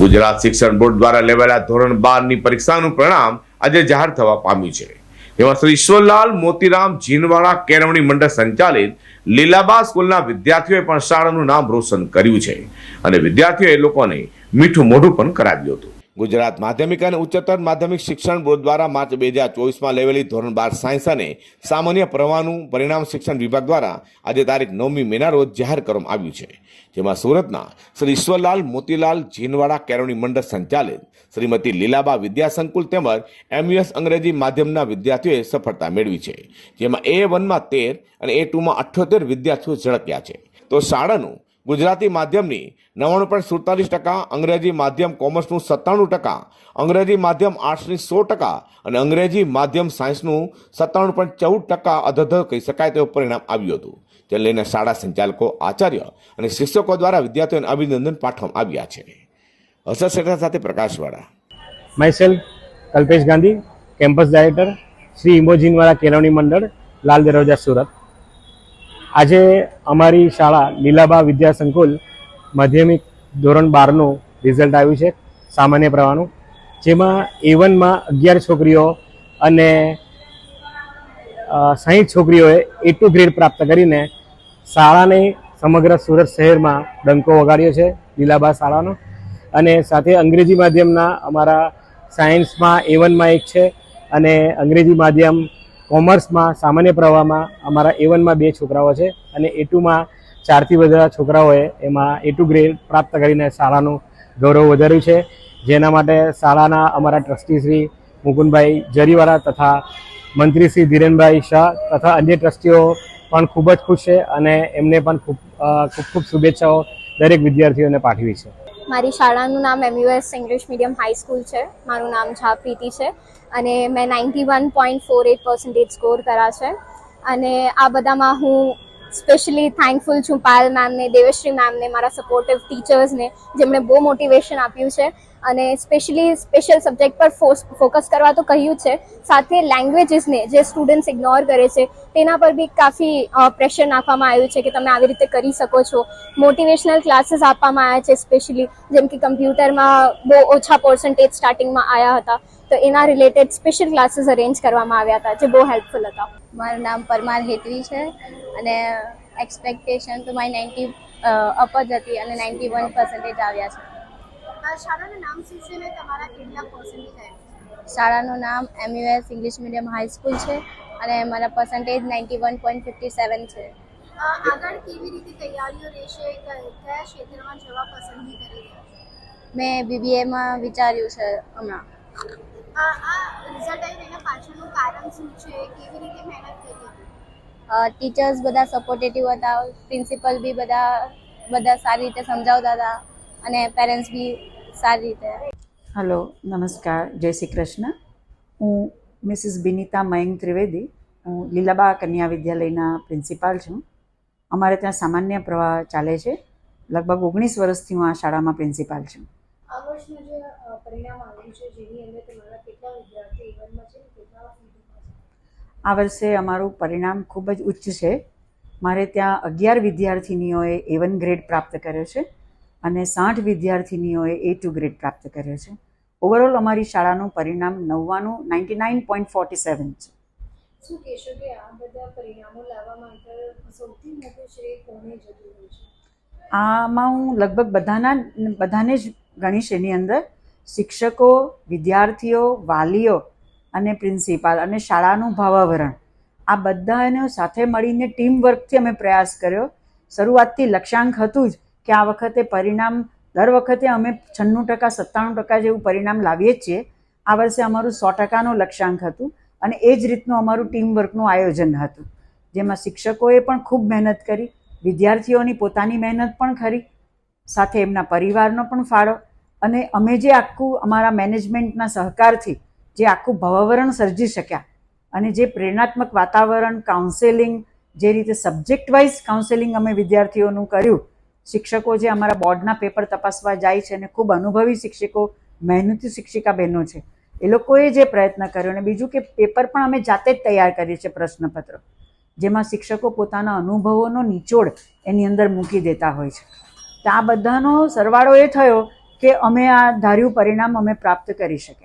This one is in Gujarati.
ગુજરાત શિક્ષણ બોર્ડ દ્વારા લેવાયેલા ધોરણ બારની પરીક્ષાનું પરિણામ આજે જાહેર થવા પામ્યું છે. એમાં શ્રી ઈશ્વરલાલ મોતીરામ જીનવાડા કેળવણી મંડળ સંચાલિત લીલાબા સ્કૂલના વિદ્યાર્થીઓએ પણ શાળાનું નામ રોશન કર્યું છે. અને વિદ્યાર્થીઓએ લોકોને મીઠું મોઢું પણ કરાવ્યું હતું. ગુજરાત માધ્યમિક અને ઉચ્ચતર માધ્યમિક શિક્ષણ બોર્ડ દ્વારા માર્ચ બે હજાર ચોવીસમાં લેવેલી ધોરણ બાર સાયન્સ અને સામાન્ય પ્રવાહનું પરિણામ શિક્ષણ વિભાગ દ્વારા આજે તારીખ નવમી મેના રોજ જાહેર કરવામાં આવ્યું છે. જેમાં સુરતના શ્રી ઈશ્વરલાલ મોતીલાલ જીનવાડા કેળવણી મંડળ સંચાલિત શ્રીમતી લીલાબા વિદ્યાસંકુલ તેમજ એમયુએસ અંગ્રેજી માધ્યમના વિદ્યાર્થીઓએ સફળતા મેળવી છે. જેમાં એ વનમાં તેર અને એ ટુમાં અઠ્યોતેર વિદ્યાર્થીઓ ઝડપ્યા છે. તો શાળાનું ગુજરાતી માધ્યમની નવ્વાણું પોઈન્ટ સુડતાલીસ ટકા, અંગ્રેજી માધ્યમ કોમર્સનું સત્તાણું ટકા, અંગ્રેજી માધ્યમ આર્ટ્સની સો ટકા અને અંગ્રેજી માધ્યમ સાયન્સનું સત્તાણું પોઈન્ટ ચૌદ ટકા અધધ કહી શકાય તેવું પરિણામ આવ્યું હતું. જે લઈને શાળા સંચાલકો, આચાર્ય અને શિક્ષકો દ્વારા વિદ્યાર્થીઓને અભિનંદન પાઠવવામાં આવ્યા છે. અસર શેઠા સાથે પ્રકાશવાળા. Myself Kalpesh Gandhi, campus director, Shri ઇમોજીનવાળા કેળવણી મંડળ, લાલ દરવાજા સુરત. આજે અમારી શાળા લીલાબા વિદ્યા સંકુલ માધ્યમિક ધોરણ બારનું રિઝલ્ટ આવ્યું છે, સામાન્ય પ્રવાહનું. જેમાં એ વનમાં અગિયાર છોકરીઓ અને સાહીઠ છોકરીઓએ એ ટુ ગ્રેડ પ્રાપ્ત કરીને શાળાને સમગ્ર સુરત શહેરમાં ડંકો વગાડ્યો છે, લીલાબા શાળાનો. અને સાથે અંગ્રેજી માધ્યમના અમારા સાયન્સમાં એ વનમાં એક છે અને અંગ્રેજી માધ્યમ કોમર્સમાં, સામાન્ય પ્રવાહમાં અમારા એ વનમાં બે છોકરાઓ છે અને એ ટુમાં ચારથી વધારા છોકરાઓએ એમાં એ ટુ ગ્રેડ પ્રાપ્ત કરીને શાળાનું ગૌરવ વધાર્યું છે. જેના માટે શાળાના અમારા ટ્રસ્ટી શ્રી મુકુંદભાઈ જરીવાળા તથા મંત્રી શ્રી ધીરેનભાઈ શાહ તથા અન્ય ટ્રસ્ટીઓ પણ ખૂબ જ ખુશ છે અને એમને પણ ખૂબ ખૂબ ખૂબ શુભેચ્છાઓ દરેક વિદ્યાર્થીઓને પાઠવી છે. મારી શાળાનું નામ MUS English medium high school છે. મારું નામ ઝા પ્રીતિ છે અને મેં ninety one point four eight percentage score કર્યા છે. અને આ બધામાં હું સ્પેશિયલી થેન્કફુલ છું પાયલ મેમને દેવશ્રી મેમને મારા સપોર્ટિવ ટીચર્સને જેમણે બહુ મોટિવેશન આપ્યું છે. અને સ્પેશિયલી સ્પેશિયલ સબ્જેક્ટ પર ફોકસ કરવા તો કહ્યું છે. સાથે લેંગ્વેજીસને જે સ્ટુડન્ટ્સ ઇગ્નોર કરે છે, તેના પર બી કાફી પ્રેશર નાખવામાં આવ્યું છે કે તમે આવી રીતે કરી શકો છો. મોટિવેશનલ ક્લાસીસ આપવામાં આવ્યા છે સ્પેશિયલી જેમ કે કમ્પ્યુટરમાં બહુ ઓછા પર્સન્ટેજ સ્ટાર્ટિંગમાં આવ્યા હતા. તો એના રિલેટેડ સ્પેશિયલ ક્લાસીસ અરેન્જ કરવામાં આવ્યા હતા જે બહુ હેલ્પફુલ હતા. મારું નામ પરમાર હેતવી છે અને એક્સપેક્ટેશન તો મારી નાઇન્ટી અપ જ હતી અને નાઇન્ટી વન પર્સન્ટેજ આવ્યા છે. શાળાનું નામ શું છે ને તમારા કેટલા પર્સન્ટેજ શાળાનું નામ MUS English medium high school છે અને મારા percentage ninety one point fifty seven છે આગળ કેવી રીતે તૈયારીઓ રહેશે કયા ક્ષેત્રમાં જવા પસંદગી કરી મેં બીબીએમાં વિચાર્યું છે હમણાં. આ આ રિઝલ્ટ આવ્યું એના પાછળનું કારણ શું છે? કેવી રીતે મહેનત કરી ટીચર્સ બધા સપોર્ટેટિવ હતા પ્રિન્સિપલ બી બધા બધા સારી રીતે સમજાવતા હતા અને પેરેન્ટ્સ બી સારી રીતે. હલો નમસ્કાર જય શ્રી કૃષ્ણ. હું મિસિસ બિનિતા મયંક ત્રિવેદી. હું લીલાબા કન્યા વિદ્યાલયના પ્રિન્સિપાલ છું. અમારે ત્યાં સામાન્ય પ્રવાહ ચાલે છે. લગભગ ઓગણીસ વર્ષથી હું આ શાળામાં પ્રિન્સિપાલ છું. આ વર્ષનું જે અ, પરિણામ આવ્યું છે જેની અંદર તમારા કેટલા વિદ્યાર્થી ઇવનમાં છે કેટલા આ વર્ષે અમારું પરિણામ ખૂબ જ ઉચ્ચ છે. મારે ત્યાં અગિયાર વિદ્યાર્થિનીઓએ એ વન ગ્રેડ પ્રાપ્ત કર્યો છે અને સાઠ વિદ્યાર્થિનીઓએ એ ટુ ગ્રેડ પ્રાપ્ત કર્યો છે. ઓવરઓલ અમારી શાળાનું પરિણામ નવ્વાણું ninety nine point forty seven છે. શું કહેશો કે આ બધા પરિણામો લાવવા માટે સૌથી મોટું શ્રેય કોને જતું હોય છે? આમાં હું લગભગ બધાના બધાને જ ગણીશ એની અંદર. શિક્ષકો, વિદ્યાર્થીઓ, વાલીઓ અને પ્રિન્સિપાલ અને શાળાનું ભાવાવરણ. આ બધાને સાથે મળીને ટીમ વર્કથી અમે પ્રયાસ કર્યો. શરૂઆતથી લક્ષ્યાંક હતું જ કે આ વખતે પરિણામ, દર વખતે અમે છન્નું ટકા, સત્તાણું ટકા જેવું પરિણામ લાવીએ જ છીએ. આ વર્ષે અમારું સો ટકાનું લક્ષ્યાંક હતું અને એ જ રીતનું અમારું ટીમ વર્કનું આયોજન હતું. જેમાં શિક્ષકોએ પણ ખૂબ મહેનત કરી, વિદ્યાર્થીઓની પોતાની મહેનત પણ ખરી સાથે એમના પરિવારનો પણ ફાળો અને અમે જે આખું અમારા મેનેજમેન્ટના સહકારથી જે આખું ભાવાવરણ સર્જી શક્યા અને જે પ્રેરણાત્મક વાતાવરણ કાઉન્સેલિંગ જે રીતે સબ્જેક્ટ વાઇઝ કાઉન્સેલિંગ અમે વિદ્યાર્થીઓનું કર્યું, શિક્ષકો જે અમારા બોર્ડના પેપર તપાસવા જાય છે અને ખૂબ અનુભવી શિક્ષકો, મહેનતી શિક્ષિકા બહેનો છે, એ લોકોએ જે પ્રયત્ન કર્યો અને બીજું કે પેપર પણ અમે જાતે જ તૈયાર કરીએ છીએ પ્રશ્નપત્ર, જેમાં શિક્ષકો પોતાના અનુભવોનો નિચોડ એની અંદર મૂકી દેતા હોય છે. તો આ બધાનો સરવાળો એ થયો કે અમે આ ધાર્યું પરિણામ અમે પ્રાપ્ત કરી શક્યા